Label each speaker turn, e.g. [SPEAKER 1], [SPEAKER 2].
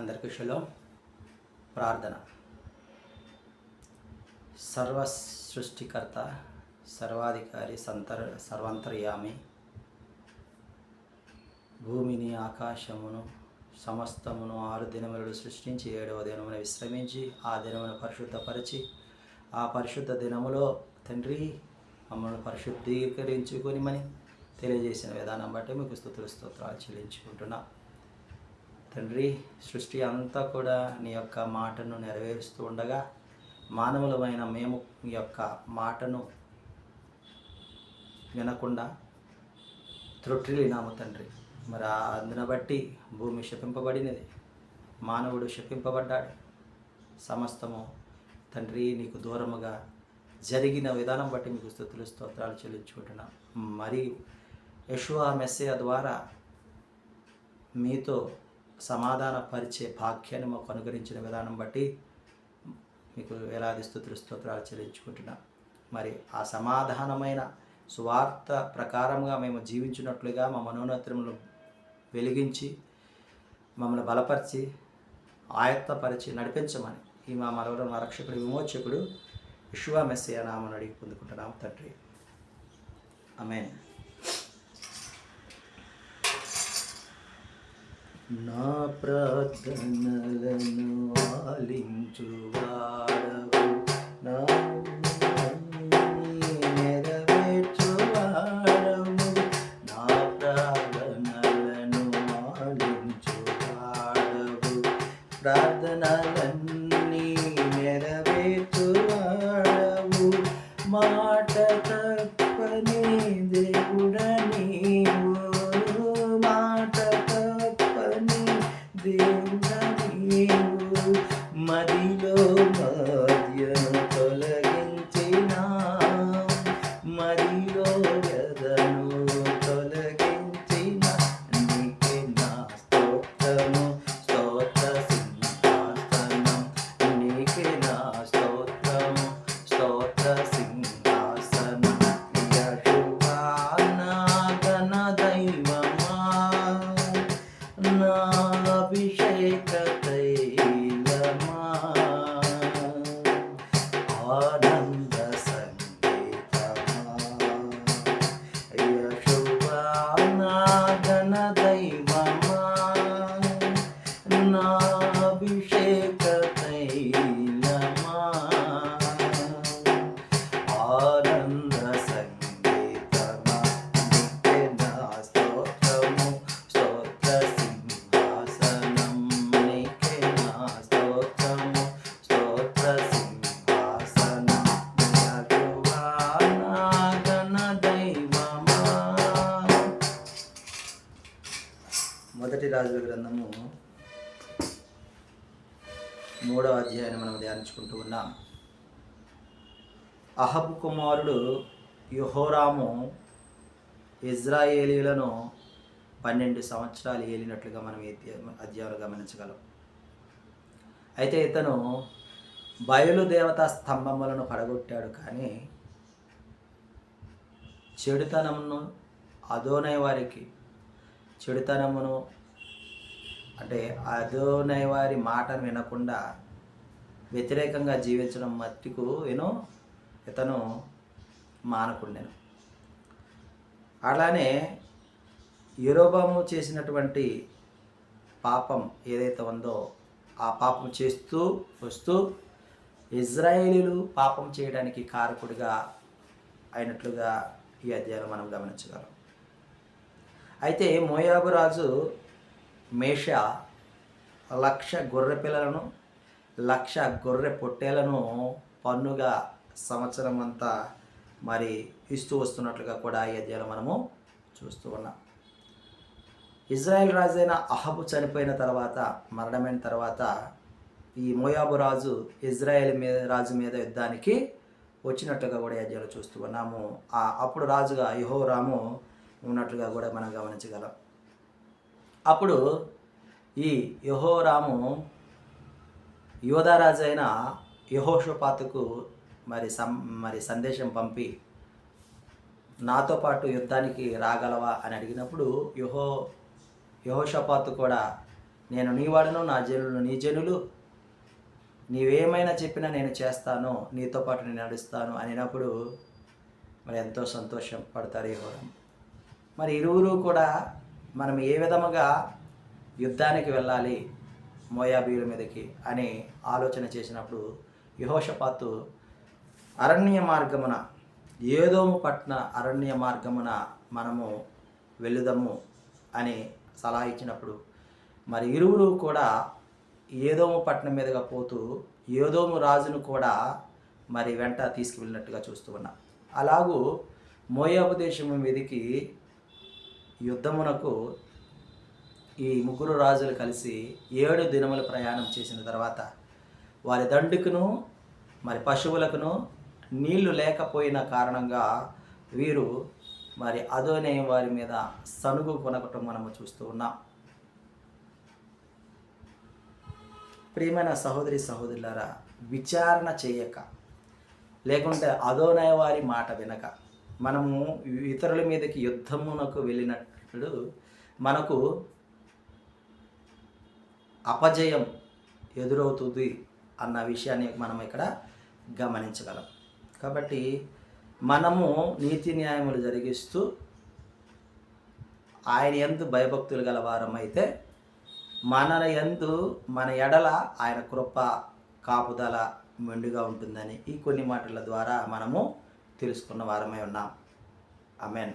[SPEAKER 1] అందరికీ శలో ప్రార్థన. సర్వ సృష్టికర్త సర్వాధికారి సంతర్ సర్వంతర్యామి భూమిని ఆకాశమును సమస్తమును ఆరు దినములను సృష్టించి ఏడవ దినమున విశ్రమించి ఆ దినమును పరిశుద్ధపరిచి ఆ పరిశుద్ధ దినములో తండ్రి మమ్మల్ని పరిశుద్ధీకరించుకొని మని తెలియజేసిన విధానం బట్టి మీకు స్థుతులు స్తోత్రాలు చెల్లించుకుంటున్నాం. తండ్రి సృష్టి అంతా కూడా నీ యొక్క మాటను నెరవేరుస్తూ ఉండగా మానవులమైన మేము నీ యొక్క మాటను వినకుండా త్రొట్టిలినాము తండ్రి. మరి అందున బట్టి భూమి శపింపబడినది. మానవుడు శపింపబడ్డాడు. సమస్తము తండ్రి నీకు దూరముగా జరిగిన విధానం బట్టి మీకు స్థుతులు స్తోత్రాలు చెల్లించుకుంటున్నాం. మరియు యశువా మెస్సేయ ద్వారా మీతో సమాధాన పరిచే భాగ్యాన్ని మాకు అనుగ్రహించిన విధానం బట్టి మీకు వేలాది స్థుతులు స్తోత్రాలు చెల్లించుకుంటున్నాం. మరి ఆ సమాధానమైన సువార్త ప్రకారంగా మేము జీవించినట్లుగా మా మనోన్నతములు వెలిగించి మమ్మల్ని బలపరిచి ఆయత్తపరిచి నడిపించమని ఈ మా మరవరం రక్షకుడు విమోచకుడు విశ్వ మెస్సయ నామని అడిగి పొందుకుంటున్నాం తండ్రి. ఆమె నా ప్రార్థనలను ఆలించువాడవు నా నెరవేర్చువాడవు నా ప్రార్థనలను ఆలించువాడవు ప్రార్థనలన్నీ నెరవేర్చువాడవు. మాట తప్పని దేవుడని రాజుల గ్రంథము మూడవ అధ్యాయాన్ని మనం ధ్యానించుకుంటూ ఉన్నాం. అహబ్ కుమారుడు యుహోరాము ఇజ్రాయేలీలను పన్నెండు సంవత్సరాలు ఏలినట్లుగా మనం అధ్యాయులు గమనించగలం. అయితే ఇతను బయలు దేవతా స్తంభములను పడగొట్టాడు కానీ చెడుతనమును అదోనే వారికి చెడుతనమును అంటే అదోనే వారి మాటను వినకుండా వ్యతిరేకంగా జీవించడం మట్టుకు ఏనో ఇతను మానకుండెను అలానే యూరోబాము చేసినటువంటి పాపం ఏదైతే ఉందో ఆ పాపం చేస్తూ వస్తూ ఇజ్రాయేలీలు పాపం చేయడానికి కారకుడిగా అయినట్లుగా ఈ అధ్యాయంలో మనం గమనించగలం. అయితే మోయాబు రాజు మేష లక్ష గొర్రె పిల్లలను లక్ష గొర్రె పొట్టేలను పన్నుగా సంవత్సరం అంతా మరి ఇస్తూ వస్తున్నట్లుగా కూడా ఈ అధ్యాయంలో మనము చూస్తూ ఉన్నాం. ఇజ్రాయెల్ రాజు అహబు చనిపోయిన తర్వాత మరణమైన తర్వాత ఈ మోయాబు రాజు ఇజ్రాయెల్ మీద రాజు మీద యుద్ధానికి వచ్చినట్లుగా కూడా ఈ అధ్యాయంలో చూస్తూ ఉన్నాము. అప్పుడు రాజుగా యహోరాము ఉన్నట్లుగా కూడా మనం గమనించగలం. అప్పుడు ఈ యహోరాము యోధారాజు అయిన యహోషపాతుకు మరి సం మరి సందేశం పంపి నాతో పాటు యుద్ధానికి రాగలవా? అని అడిగినప్పుడు యహో యహోషపాతు కూడా నేను నీ వాడను నా జనులు నీ జనులు నీవేమైనా చెప్పినా నేను చేస్తాను నీతో పాటు నేను నడుస్తాను అనినప్పుడు మరి ఎంతో సంతోషం పడతారు యహోరాము. మరి ఇరువురు కూడా మనం ఏ విధముగా యుద్ధానికి వెళ్ళాలి మోయాబీల మీదకి అని ఆలోచన చేసినప్పుడు యహోషపాతు అరణ్య మార్గమున ఏదోము పట్న అరణ్య మార్గమున మనము వెళుదము అని సలహా ఇచ్చినప్పుడు మరి ఇరువురు కూడా ఏదోము పట్నం మీదుగా పోతూ ఏదోము రాజును కూడా మరి వెంట తీసుకువెళ్ళినట్టుగా చూస్తూ ఉన్నాం. అలాగూ మోయాబు దేశము మీదకి యుద్ధమునకు ఈ ముగ్గురు రాజులు కలిసి ఏడు దినములు ప్రయాణం చేసిన తర్వాత వారి దండుకును మరి పశువులకును నీళ్ళు లేకపోయిన కారణంగా వీరు మరి అదోనే వారి మీద సనుగు కొనకటం మనము చూస్తూ ఉన్నాం. ప్రియమైన సహోదరి సహోదరులారా విచారణ చేయక లేకుంటే అదోనయ వారి మాట వినక మనము ఇతరుల మీదకి యుద్ధమునకు వెళ్ళినట్లు మనకు అపజయం ఎదురవుతుంది అన్న విషయాన్ని మనం ఇక్కడ గమనించగలం. కాబట్టి మనము నీతి న్యాయములు జరిగిస్తూ ఆయన ఎందు భయభక్తులు గల వారమైతే మన ఎందు మన ఎడల ఆయన కృప కాపుదల మెండుగా ఉంటుందని ఈ కొన్ని మాటల ద్వారా మనము తెలుసుకున్న వారమై ఉన్నాం. అమెన్